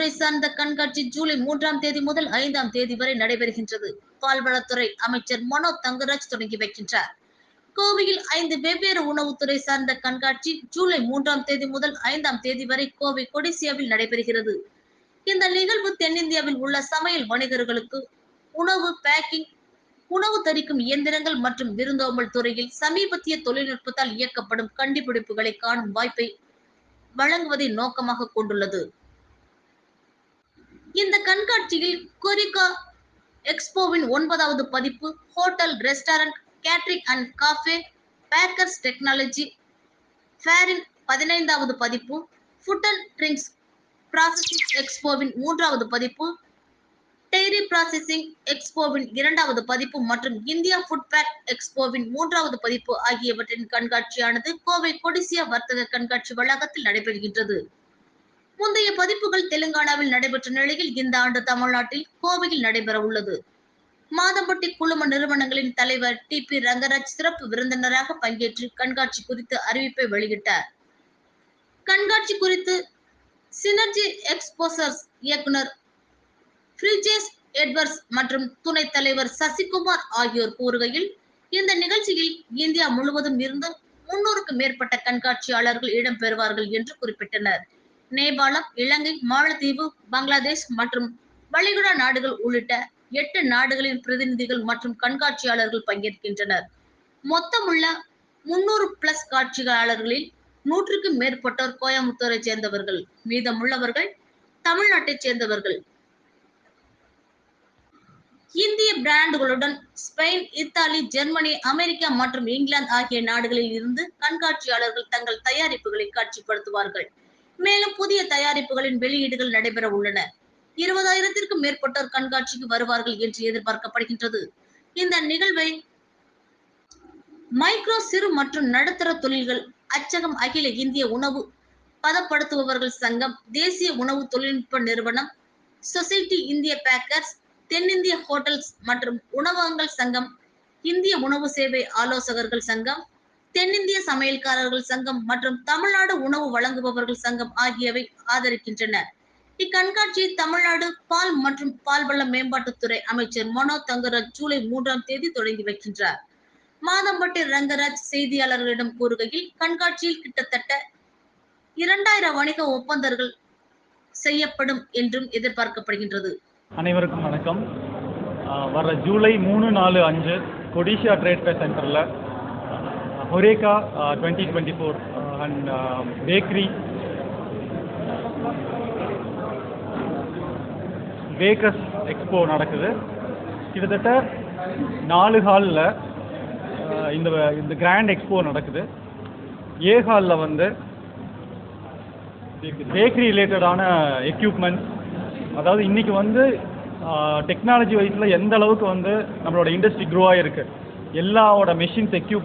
பால்வளத்துறை சார்ந்த கண்காட்சி ஜூலை மூன்றாம் தேதி முதல் ஐந்தாம் தேதி வரை நடைபெறுகின்றது. பால்வளத்துறை அமைச்சர் மனோ தங்கராஜ் தொடங்கி வைக்கின்றார். கோவையில் ஐந்து வெவ்வேறு உணவுத்துறை சார்ந்த கண்காட்சி ஜூலை மூன்றாம் தேதி முதல் ஐந்தாம் தேதி வரை கோவை கொடிசியாவில் நடைபெறுகிறது. இந்த நிகழ்வு தென்னிந்தியாவில் உள்ள சமையல் வணிகர்களுக்கு உணவு பேக்கிங் உணவு தரிக்கும் இயந்திரங்கள் மற்றும் விருந்தோம்பல் துறையில் சமீபத்திய தொழில்நுட்பத்தால் இயக்கப்படும் கண்டுபிடிப்புகளை காணும் வாய்ப்பை வழங்குவதை நோக்கமாக கொண்டுள்ளது. இந்த கண்காட்சியில் கொரிகா எக்ஸ்போவின் ஒன்பதாவது பதிப்பு hotel restaurant catering and cafe bakers technology ஃபேரின் பதினைந்தாவது பதிப்பு ஃபுட் அண்ட் ட்ரிங்க்ஸ் ப்ராசஸிங் எக்ஸ்போவின் மூன்றாவது பதிப்பு டெய்ரி ப்ராசஸிங் எக்ஸ்போவின் இரண்டாவது பதிப்பு மற்றும் இந்தியா ஃபுட் பேக் எக்ஸ்போவின் மூன்றாவது பதிப்பு ஆகியவற்றின் கண்காட்சியானது கோவை கொடிசியா வர்த்தக கண்காட்சி வளாகத்தில் நடைபெறுகின்றது. முந்தைய பதிப்புகள் தெலுங்கானாவில் நடைபெற்ற நிலையில் இந்த ஆண்டு தமிழ்நாட்டில் கோவையில் நடைபெற உள்ளது. மாதம்பட்டி குழும நிறுவனங்களின் தலைவர் டி பி ரங்கராஜ் சிறப்பு விருந்தினராக பங்கேற்று கண்காட்சி குறித்து அறிவிப்பை வெளியிட்டார். கண்காட்சி குறித்து சினர்ஜி எக்ஸ்போசர்ஸ் இயக்குனர் ஃப்ரிஜேஸ் எட்வர்ட்ஸ் மற்றும் துணைத் தலைவர் சசிகுமார் ஆகியோர் கூறுகையில் இந்த நிகழ்ச்சியில் இந்தியா முழுவதும் இருந்து முன்னூறுக்கும் மேற்பட்ட கண்காட்சியாளர்கள் இடம்பெறுவார்கள் என்று குறிப்பிட்டனர். நேபாளம் இலங்கை மாலத்தீவு பங்களாதேஷ் மற்றும் வளைகுடா நாடுகள் உள்ளிட்ட எட்டு நாடுகளின் பிரதிநிதிகள் மற்றும் கண்காட்சியாளர்கள் பங்கேற்கின்றனர். மொத்தமுள்ள முன்னூறு பிளஸ் காட்சியாளர்களில் நூற்றுக்கும் மேற்பட்டோர் கோயம்புத்தூரை சேர்ந்தவர்கள். மீதமுள்ளவர்கள் தமிழ்நாட்டைச் சேர்ந்தவர்கள். இந்திய பிராண்டுகளுடன் ஸ்பெயின் இத்தாலி ஜெர்மனி அமெரிக்கா மற்றும் இங்கிலாந்து ஆகிய நாடுகளில் இருந்து கண்காட்சியாளர்கள் தங்கள் தயாரிப்புகளை காட்சிப்படுத்துவார்கள். மேலும் புதிய தயாரிப்புகளின் வெளியீடுகள் நடைபெற உள்ளன. இருபதாயிரத்திற்கும் மேற்பட்டோர் கண்காட்சிக்கு வருவார்கள் என்று எதிர்பார்க்கப்படுகின்றது. இந்த நிகழ்வை மைக்ரோ சிறு மற்றும் நடுத்தர தொழில்கள் அச்சகம் அகில இந்திய உணவு பதப்படுத்துபவர்கள் சங்கம் தேசிய உணவு தொழில்நுட்ப நிறுவனம் சொசைட்டி இந்திய பேக்கர்ஸ் தென்னிந்திய ஹோட்டல்ஸ் மற்றும் உணவகங்கள் சங்கம் இந்திய உணவு சேவை ஆலோசகர்கள் சங்கம் தென்னிந்திய சமையல்காரர்கள் சங்கம் மற்றும் தமிழ்நாடு உணவு வழங்குபவர்கள் சங்கம் ஆகியவை ஆதரிக்கின்றன. இக்கண்காட்சியை தமிழ்நாடு பால் மற்றும் பால்வள மேம்பாட்டுத்துறை அமைச்சர் மனோ தங்கராஜ் ஜூலை மூன்றாம் தேதி தொடங்கி வைக்கின்றார். மாதம்பட்டி ரங்கராஜ் செய்தியாளர்களிடம் கூறுகையில் கண்காட்சியில் கிட்டத்தட்ட இரண்டாயிரம் வணிக ஒப்பந்தங்கள் செய்யப்படும் என்றும் எதிர்பார்க்கப்படுகின்றது. அனைவருக்கும் வணக்கம். வர ஜூலை மூணு நாலு அஞ்சு கொடிஷியா ட்ரேட் ஃபேர் சென்டரில் Horeca twenty twenty four and bakery bakers expo நடக்குது. கிட்டத்தட்ட நாலு ஹாலில் uh, இந்த இந்த கிராண்ட் எக்ஸ்போ நடக்குது. ஏ ஹாலில் வந்து பேக்கரி ரிலேட்டடான எக்யூப்மெண்ட்ஸ் அதாவது இன்னைக்கு வந்து uh, டெக்னாலஜி வைஸில் எந்த அளவுக்கு வந்து நம்மளோட இண்டஸ்ட்ரி க்ரோ ஆகிருக்கு எல்லாவோட மெஷின்ஸ் எக்யூப்